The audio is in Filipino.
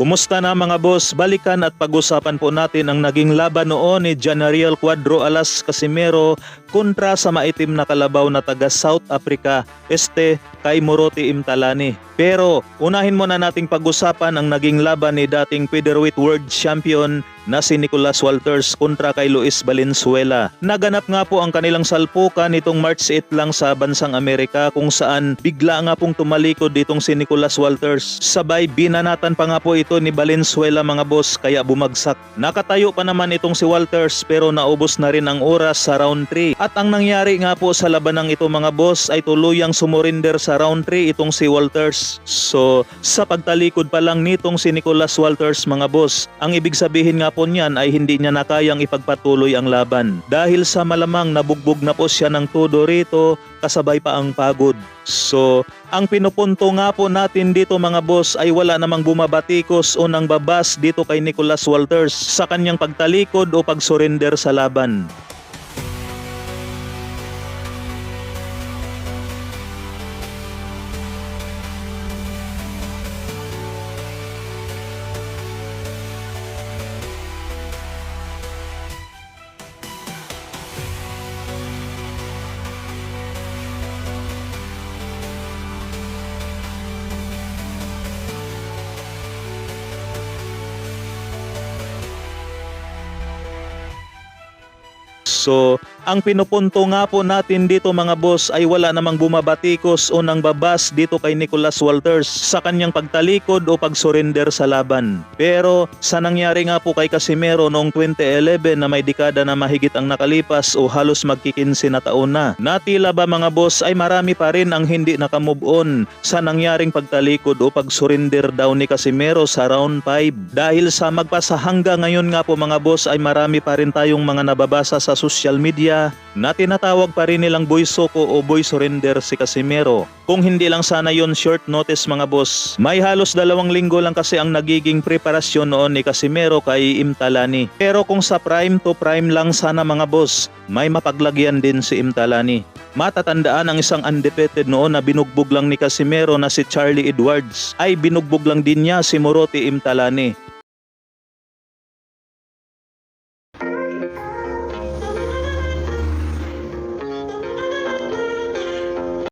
Kumusta na mga boss? Balikan at pag-usapan po natin ang naging laban noon ni Janariel Cuadro Alas Casimero kontra sa maitim na kalabaw na taga South Africa, este kay Moroti Imtalani. Pero unahin muna nating pag-usapan ang naging laban ni dating featherweight world champion na si Nicolas Walters kontra kay Luis Valenzuela. Naganap nga po ang kanilang salpukan nitong March 8 lang sa bansang Amerika kung saan bigla nga pong tumalikod ditong si Nicolas Walters. Sabay binanatan pa nga po ito ni Valenzuela mga boss kaya bumagsak. Nakatayo pa naman itong si Walters pero naubos na rin ang oras sa round 3. At ang nangyari nga po sa labanang ito mga boss ay tuluyang sumurinder sa round 3 itong si Walters. So sa pagtalikod pa lang nitong si Nicolas Walters mga boss, ang ibig sabihin nga po niyan ay hindi niya na kayang ipagpatuloy ang laban. Dahil sa malamang nabugbog na po siya ng todo rito kasabay pa ang pagod. So, ang pinupunto nga po natin dito mga boss ay wala namang bumabatikos o nang babas dito kay Nicolas Walters sa kanyang pagtalikod o pagsurrender sa laban. So, ang pinupunto nga po natin dito mga boss ay wala namang bumabatikos o nang babas dito kay Nicolas Walters sa kanyang pagtalikod o pagsurrender sa laban. Pero sa nangyari nga po kay Casimero noong 2011 na may dekada na mahigit ang nakalipas o halos magkikinsi na taon na, natila ba mga boss ay marami pa rin ang hindi nakamove on sa nangyaring pagtalikod o pagsurrender daw ni Casimero sa round 5. Dahil sa magpasa hangga ngayon nga po mga boss ay marami pa rin tayong mga nababasa sa social media na tinatawag pa rin nilang boy soko o boy surrender si Casimero. Kung hindi lang sana yon short notice mga boss, may halos dalawang linggo lang kasi ang nagiging preparasyon noon ni Casimero kay Imtalani. Pero kung sa prime to prime lang sana mga boss, may mapaglagyan din si Imtalani. Matatandaan ang isang undefeated noon na binugbog lang ni Casimero na si Charlie Edwards ay binugbog lang din niya si Moroti Imtalani.